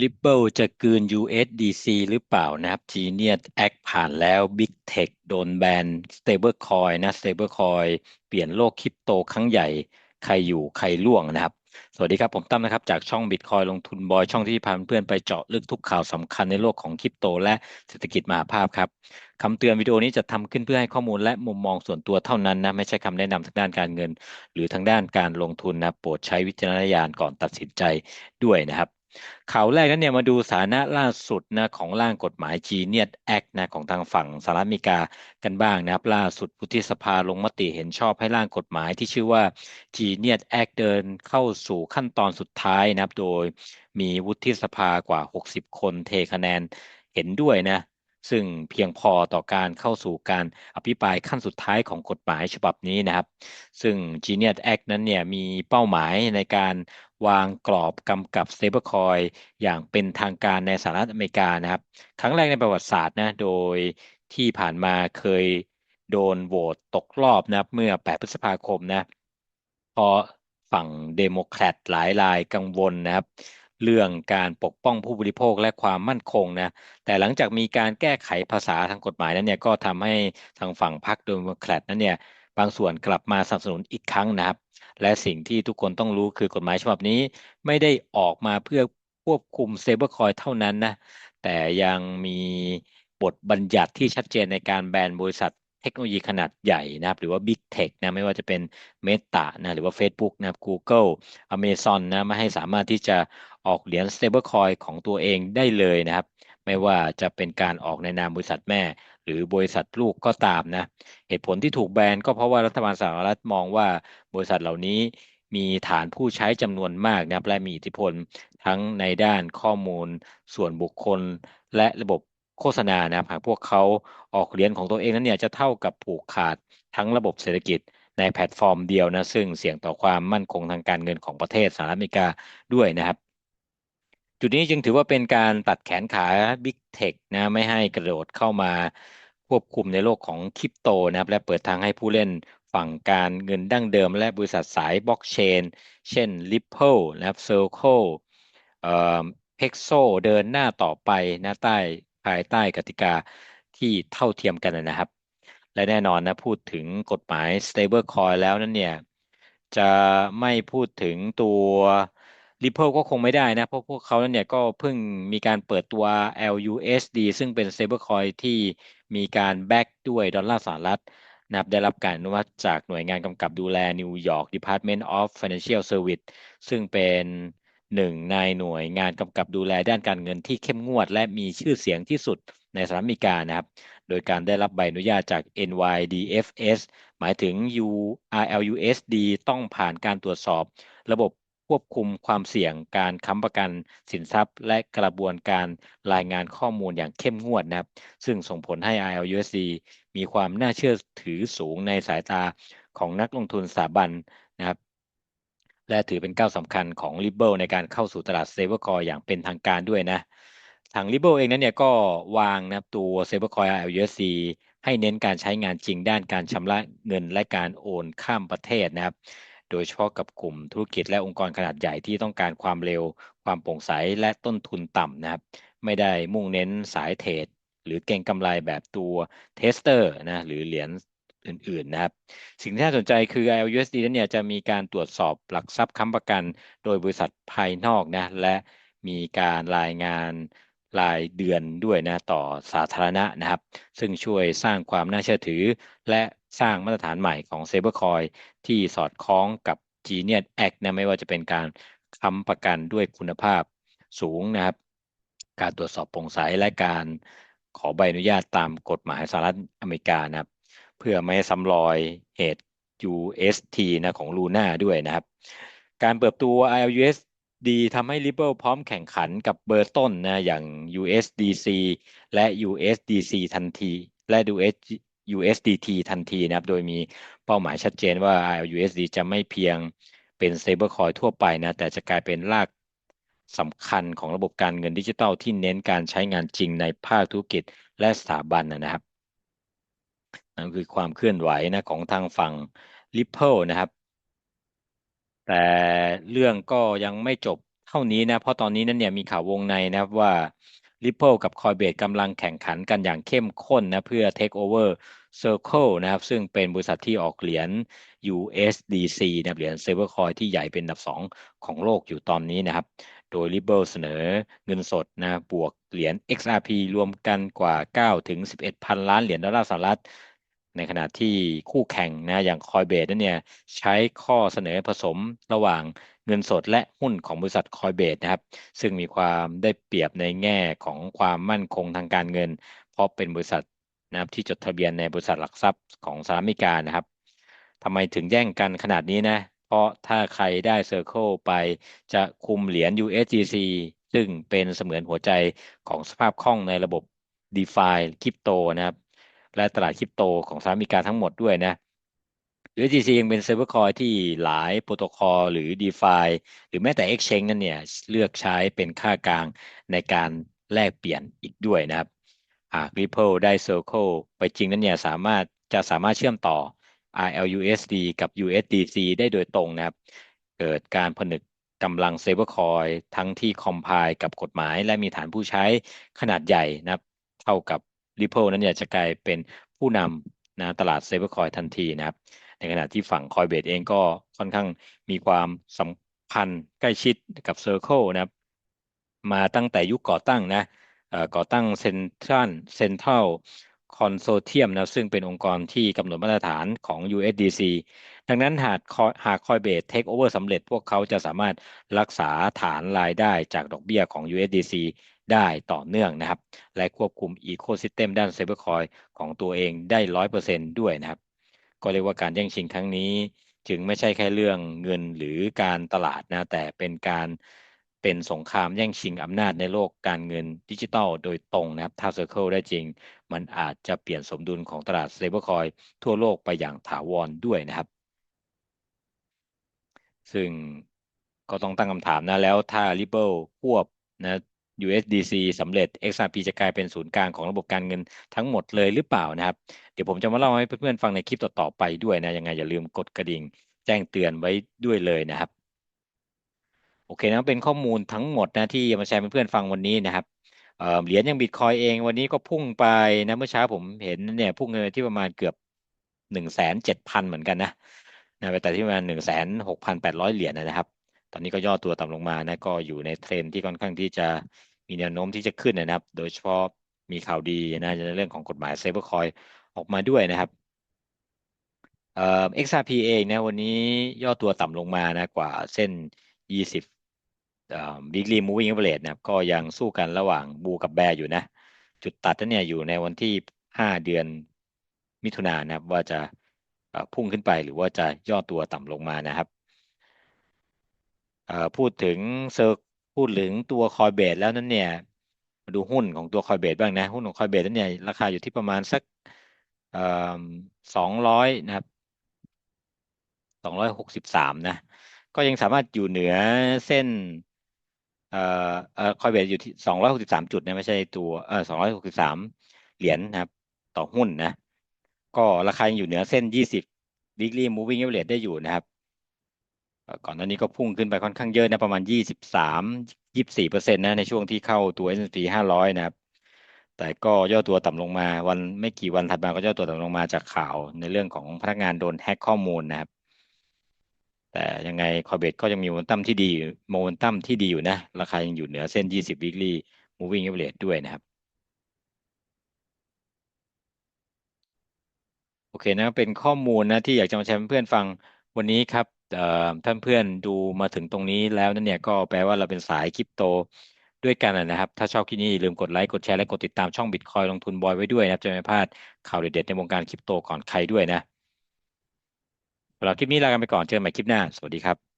Ripple จะกืน USDC หรือเปล่านะครับ Genius Act ผ่านแล้ว Big Tech โดนแบน Stablecoin นะ Stablecoin เปลี่ยนโลกคริปโตครั้งใหญ่ใครอยู่ใครล่วงนะครับ สวัสดีครับ ผมตั้มนะครับ จากช่อง Bitcoin ลงทุนบอย ช่องที่พาเพื่อนไปเจาะลึกทุกข่าวสำคัญในโลกของคริปโต และเศรษฐกิจมหาภาพครับคำเตือนวิดีโอนี้จะทำขึ้นเพื่อให้ข้อมูลและมุมมองส่วนตัวเท่านั้นนะไม่ใช่คำแนะนำทางด้านการเงิน หรือทางด้านการลงทุนนะโปรดใช้วิจารณญาณก่อนตัดสินใจด้วยนะครับ ข่าวแรกนั้นเนี่ยมาดูสถานะล่าสุดนะของร่างกฎหมาย Genius Act นะของทางฝั่งสหรัฐอเมริกากันบ้างนะครับล่าสุดวุฒิสภาลงมติเห็นชอบให้ร่างกฎหมายที่ชื่อว่า Genius Act เดินเข้าสู่ขั้นตอนสุดท้ายนะครับโดยมีวุฒิสภากว่า 60 คนเทคะแนนเห็นด้วยนะซึ่งเพียงพอต่อการเข้าสู่การอภิปรายขั้นสุดท้ายของกฎหมายฉบับนี้นะครับ ซึ่ง Genius Act นั้นเนี่ยมีเป้าหมายในการ วางกรอบกำกับ stablecoin อย่างเป็นทางการในสหรัฐอเมริกานะครับ ครั้งแรกในประวัติศาสตร์นะโดยที่ผ่านมาเคยโดนโหวตตกรอบนะครับเมื่อ 8 พฤษภาคมนะพอฝั่งเดโมแครตหลายรายกังวลนะครับ เรื่องการปกป้องผู้บริโภคและความมั่นคงนะแต่หลังจากมีการแก้ไขภาษาทางกฎหมายนั้นเนี่ยก็ทำให้ทางฝั่งพรรคเดโมแครตนั้นเนี่ย บางส่วนกลับมาสนับสนุนอีกครั้งนะครับ และสิ่งที่ทุกคนต้องรู้คือกฎหมายฉบับนี้ไม่ได้ออกมาเพื่อควบคุมเซเบอร์คอยเท่านั้นนะแต่ยังมีบทบัญญัติที่ชัดเจนในการแบนบริษัทเทคโนโลยีขนาดใหญ่นะครับ หรือว่า Big Tech นะไม่ว่าจะเป็น Meta นะหรือว่า Facebook นะ Google Amazon นะไม่ให้สามารถที่จะออกเหรียญ stablecoin ของตัวเองได้เลยนะครับ ไม่ว่าจะเป็นการออกในนามบริษัทแม่ หรือบริษัทลูกก็ตามนะ เหตุผลที่ถูกแบนก็เพราะว่ารัฐบาลสหรัฐมองว่าบริษัทเหล่านี้มีฐานผู้ใช้จำนวนมากนะครับและมีอิทธิพลทั้งในด้านข้อมูล ส่วนบุคคล และระบบโฆษณานะครับหากพวกเขาออกเหรียญของตัวเองนั้นเนี่ยจะเท่ากับผูกขาดทั้งระบบเศรษฐกิจในแพลตฟอร์มเดียวนะซึ่งเสี่ยงต่อความมั่นคงทางการเงินของประเทศสหรัฐอเมริกาด้วยนะครับ จุดนี้จึงถือว่าเป็นการตัดแขนขา Big Tech นะไม่ให้กระโดดเข้ามาควบคุมในโลกของคริปโตนะครับ และเปิดทางให้ผู้เล่นฝั่งการเงินดั้งเดิม และบริษัทสายบล็อกเชน เช่น Ripple นะครับ Circle เอ่อ Pexo เดินหน้าต่อไปนะใต้ภายใต้กติกาที่เท่าเทียมกันนะครับ และแน่นอนนะพูดถึงกฎหมาย stablecoin แล้วนั้นเนี่ย จะไม่พูดถึงตัว Ripple ก็คงไม่ได้นะ เพราะพวกเขาเนี่ยก็เพิ่งมีการเปิดตัว LUSD ซึ่งเป็น stablecoin ที่มีการแบ็กด้วยดอลลาร์สหรัฐนะครับได้รับการอนุมัติจากหน่วยงานกำกับดูแล New York Department of Financial Service ซึ่งเป็นหนึ่งในหน่วยงานกำกับดูแลด้านการเงินที่เข้มงวด และมีชื่อเสียงที่สุดในสหรัฐอเมริกานะครับ โดยการได้รับใบอนุญาตจาก NYDFS หมายถึง URLUSD ต้องผ่านการตรวจสอบระบบ ควบคุมความเสี่ยงการค้ำประกันสินทรัพย์ และกระบวนการรายงานข้อมูลอย่างเข้มงวดนะครับ ซึ่งส่งผลให้ ILUSD มีความน่าเชื่อถือสูงในสายตาของนักลงทุนสถาบันนะครับ และถือเป็นก้าวสำคัญของ Ripple ในการเข้าสู่ตลาด Stablecoin อย่างเป็นทางการด้วยนะ ทาง Ripple เองนั้นเนี่ยก็วางนะครับตัว Stablecoin ILUSD ให้เน้นการใช้งานจริงด้านการชำระเงินและการโอนข้ามประเทศนะครับ โดยเฉพาะกับกลุ่มธุรกิจและองค์กรขนาดใหญ่ที่ต้องการความเร็ว ความโปร่งใสและต้นทุนต่ำนะครับ ไม่ได้มุ่งเน้นสายเทรดหรือเก็งกำไรแบบตัวเทสเตอร์นะหรือเหรียญอื่นๆนะครับ สิ่งที่น่าสนใจคือ ILUSD นั้นเนี่ยจะมีการตรวจสอบหลักทรัพย์ค้ำประกัน โดยบริษัทภายนอกนะและมีการรายงานรายเดือนด้วยนะต่อสาธารณะนะครับ ซึ่งช่วยสร้างความน่าเชื่อถือ และ สร้างมาตรฐานใหม่ของ Stablecoin ที่สอดคล้องกับ Genius Act นะไม่ว่าจะเป็นการค้ำประกันด้วยคุณภาพสูงนะครับ การตรวจสอบโปร่งใสและการขอใบอนุญาตตามกฎหมายสหรัฐอเมริกานะครับ เพื่อไม่ให้ซ้ำรอยเหตุ UST นะของ Luna ด้วยนะครับ การเปิดตัว ILUSD ทำให้ Ripple พร้อมแข่งขันกับเบอร์ต้นนะอย่าง USDC และ USDC ทันที และ USDT ทันทีนะครับ โดยมีเป้าหมายชัดเจนว่า USD จะไม่เพียงเป็น stablecoin ทั่วไปนะ แต่จะกลายเป็นรากสำคัญของระบบการเงินดิจิทัลที่เน้นการใช้งานจริงในภาคธุรกิจและสถาบันนะครับนั่นคือความเคลื่อนไหวนะของทางฝั่ง Ripple นะครับ แต่เรื่องก็ยังไม่จบเท่านี้นะ เพราะตอนนี้นั้นเนี่ยมีข่าววงในนะครับว่า Ripple กับ Coinbase กำลังแข่งขันกันอย่างเข้มข้นนะเพื่อ take over Circle นะครับซึ่งเป็นบริษัทที่ออกเหรียญ USDC นะเหรียญ stablecoin ที่ใหญ่เป็นอันดับสองของโลกอยู่ตอนนี้นะครับ โดย Ripple เสนอเงินสดนะบวกเหรียญ XRP รวมกันกว่า 9 ถึง 11 พันล้านเหรียญดอลลาร์สหรัฐในขณะที่คู่แข่งนะอย่าง Coinbase นั้นเนี่ยใช้ข้อเสนอผสมระหว่าง เงินสดและหุ้นของบริษัท Coinbase นะครับ ซึ่งมีความได้เปรียบในแง่ของความมั่นคงทางการเงิน เพราะเป็นบริษัทนะครับที่จดทะเบียนในบริษัทหลักทรัพย์ของสหรัฐอเมริกานะครับทำไมถึงแย่งกันขนาดนี้นะ เพราะถ้าใครได้ Circle ไปจะคุมเหรียญ USDC ซึ่งเป็นเสมือนหัวใจของสภาพคล่องในระบบ DeFi คริปโตนะครับ และตลาดคริปโตของสหรัฐอเมริกาทั้งหมดด้วยนะ USDC ยังเป็น stablecoin ที่หลายโปรโตคอลหรือ DeFi หรือแม้แต่ Exchange นั่นเนี่ย เลือกใช้เป็นค่ากลางในการแลกเปลี่ยนอีกด้วยนะครับ หาก Ripple ได้ Circle ไปจริงนั้นเนี่ยสามารถจะสามารถเชื่อมต่อ RLUSD กับ USDC ได้โดยตรงนะครับ เกิดการผนึกกำลัง stablecoin ทั้งที่ compile กับกฎหมาย และมีฐานผู้ใช้ขนาดใหญ่นะครับ เท่ากับ Ripple นั้นเนี่ยจะกลายเป็นผู้นำนะตลาด stablecoin ทันทีนะครับ ในขณะที่ฝั่ง Coinbase เองก็ค่อนข้างมีความสัมพันธ์ใกล้ชิดกับ Circle นะครับมาตั้งแต่ยุคก่อตั้งนะก่อตั้งเซ็นทรัลเซ็นทรัลคอนโซเทียมนะซึ่งเป็นองค์กรที่กำหนดมาตรฐานของ USDC ดังนั้นหากหาก Coinbase Take Over สำเร็จพวกเขาจะสามารถรักษาฐานรายได้จากดอกเบี้ยของ USDC ได้ต่อเนื่องนะครับ และควบคุมอีโคซิสเต็มด้าน Stablecoin ของตัวเองได้ร้อยเปอร์เซ็นด้วยนะครับ ก็เรียกว่าการแย่งชิงครั้งนี้ จึงไม่ใช่แค่เรื่องเงินหรือการตลาดนะแต่เป็นการเป็นสงครามแย่งชิงอำนาจในโลกการเงินดิจิทัลโดยตรงนะครับ ถ้า Circle ได้จริง มันอาจจะเปลี่ยนสมดุลของตลาด stablecoin ทั่วโลกไปอย่างถาวรด้วยนะครับ ซึ่งก็ต้องตั้งคำถามนะแล้วถ้า Ripple ควบนะ USDC สำเร็จ XRP จะกลายเป็นศูนย์กลางของระบบการเงินทั้งหมดเลยหรือเปล่านะครับ เดี๋ยวผมจะมาเล่าให้เพื่อนๆฟังในคลิปต่อๆไปด้วยนะ ยังไงอย่าลืมกดกระดิ่ง แจ้งเตือนไว้ด้วยเลยนะครับ โอเคนะเป็นข้อมูลทั้งหมดนะที่มาแชร์เพื่อนๆฟังวันนี้นะครับเหรียญอย่างบิตคอยเองวันนี้ก็พุ่งไปนะเมื่อเช้าผมเห็นเนี่ยพุ่งเงินที่ประมาณเกือบหนึ่งแสนเจ็ดพันเหมือนกันนะนะไปแต่ที่ประมาณหนึ่งแสนหกพันแปดร้อยเหรียญนะครับ ตอนนี้ก็ย่อตัวต่ำลงมานะก็อยู่ในเทรนที่ค่อนข้างที่จะมีแนวโน้มที่จะขึ้นนะครับ โดยเฉพาะมีข่าวดีนะในเรื่องของกฎหมายเซเบอร์คอยออกมาด้วยนะครับเอ่อ XRP เองนะวันนี้ย่อตัวต่ำลงมานะกว่าเส้น 20เอ่อ weekly moving average นะครับก็ยังสู้กันระหว่างบูกับแบร์อยู่นะ จุดตัดนั้นเนี่ยอยู่ในวันที่ 5 เดือนมิถุนายนนะครับว่าจะพุ่งขึ้นไปหรือว่าจะย่อตัวต่ำลงมานะครับ พูดถึงเซอร์พูดถึงตัวคอยเบสแล้วนั้นเนี่ยมาดูหุ้นของตัวคอยเบสบ้างนะ หุ้นของคอยเบสนั้นเนี่ยราคาอยู่ที่ประมาณสักสองร้อยนะครับสองร้อยหกสิบสามนะ ก็ยังสามารถอยู่เหนือเส้นเอ่อเอ่อคอยเบสอยู่ที่สองร้อยหกสิบสามจุดนะไม่ใช่ตัวเอ่อสองร้อยหกสิบสามเหรียญนะครับ ต่อหุ้นนะ ก็ราคายังอยู่เหนือเส้นยี่สิบ weekly moving average ได้อยู่นะครับ ก่อนหน้านี้ก็พุ่งขึ้นไปค่อนข้างเยอะนะประมาณยี่สิบสามยี่สี่เปอร์เซ็นต์นะในช่วงที่เข้าตัว S&P ห้าร้อยนะครับ แต่ก็ย่อตัวต่ำลงมาวันไม่กี่วันถัดมาก็ย่อตัวต่ำลงมาจากข่าวในเรื่องของพนักงานโดนแฮ็กข้อมูลนะครับ แต่ยังไงคอเบตก็ยังมีโมเมนตัมที่ดีโมเมนตัมที่ดีอยู่นะ ราคายังอยู่เหนือเส้น 20 weekly moving average ด้วยนะครับโอเคนะเป็นข้อมูลนะที่อยากจะมาแชร์เพื่อนฟังวันนี้ครับ ท่านเพื่อนดูมาถึงตรงนี้แล้วนั่นเนี่ยก็แปลว่าเราเป็นสายคริปโตด้วยกันนะครับ ถ้าชอบคลิปนี้อย่าลืมกดไลค์กดแชร์และกดติดตามช่องบิตคอยลงทุนบอยไว้ด้วยนะครับจะไม่พลาดข่าวเด็ดๆในวงการคริปโตก่อนใครด้วยนะสำหรับคลิปนี้ลากันไปก่อนเจอกันใหม่คลิปหน้า สวัสดีครับ